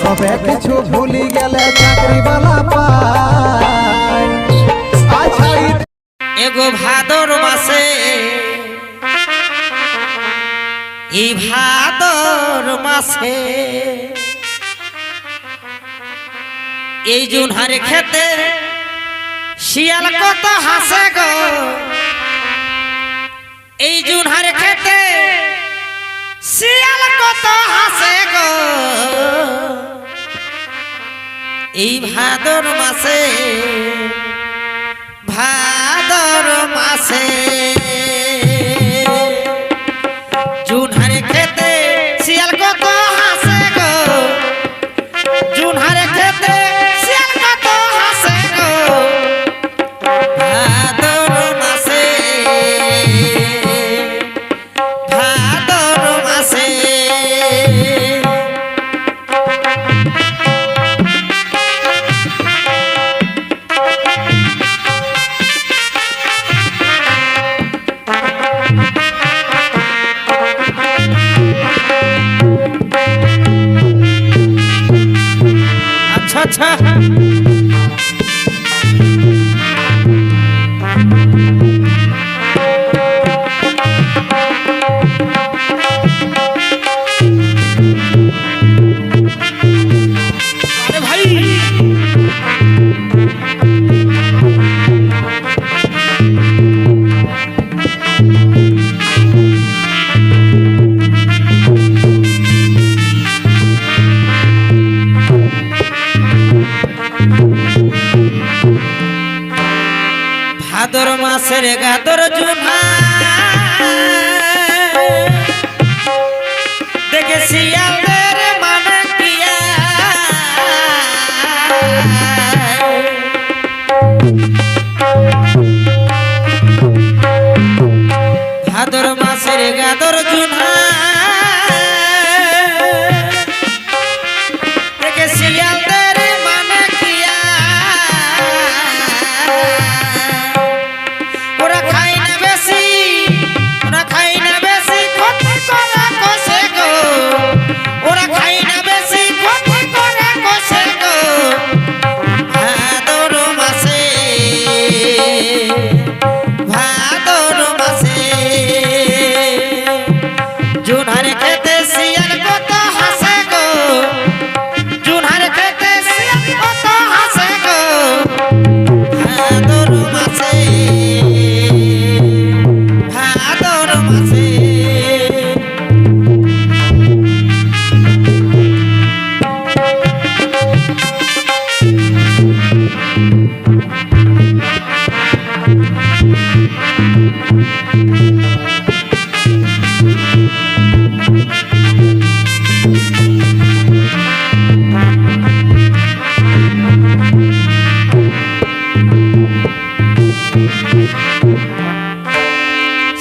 সবে কিছু ভুলি গেলে চাকরিওয়ালা পায়। এগো ভাদর মাসে, এই ভাদর মাসে, এই জুন হারে খেতে শিয়াল কত হাসে গো। এই জুন হারে খেতে ভাদর মাসে ভাদর মাসে। अच्छा ভাদর মাসের গাদর জুনা। দেখেছি আমার মানে কিয়া মাসের গাদর জুনা।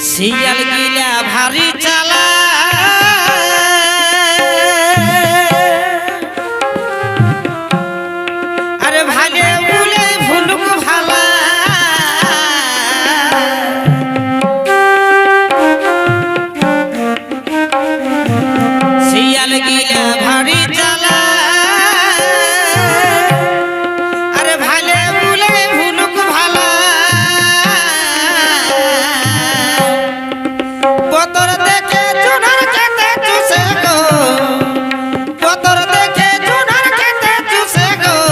শিয়াল গিলা ভারী চালা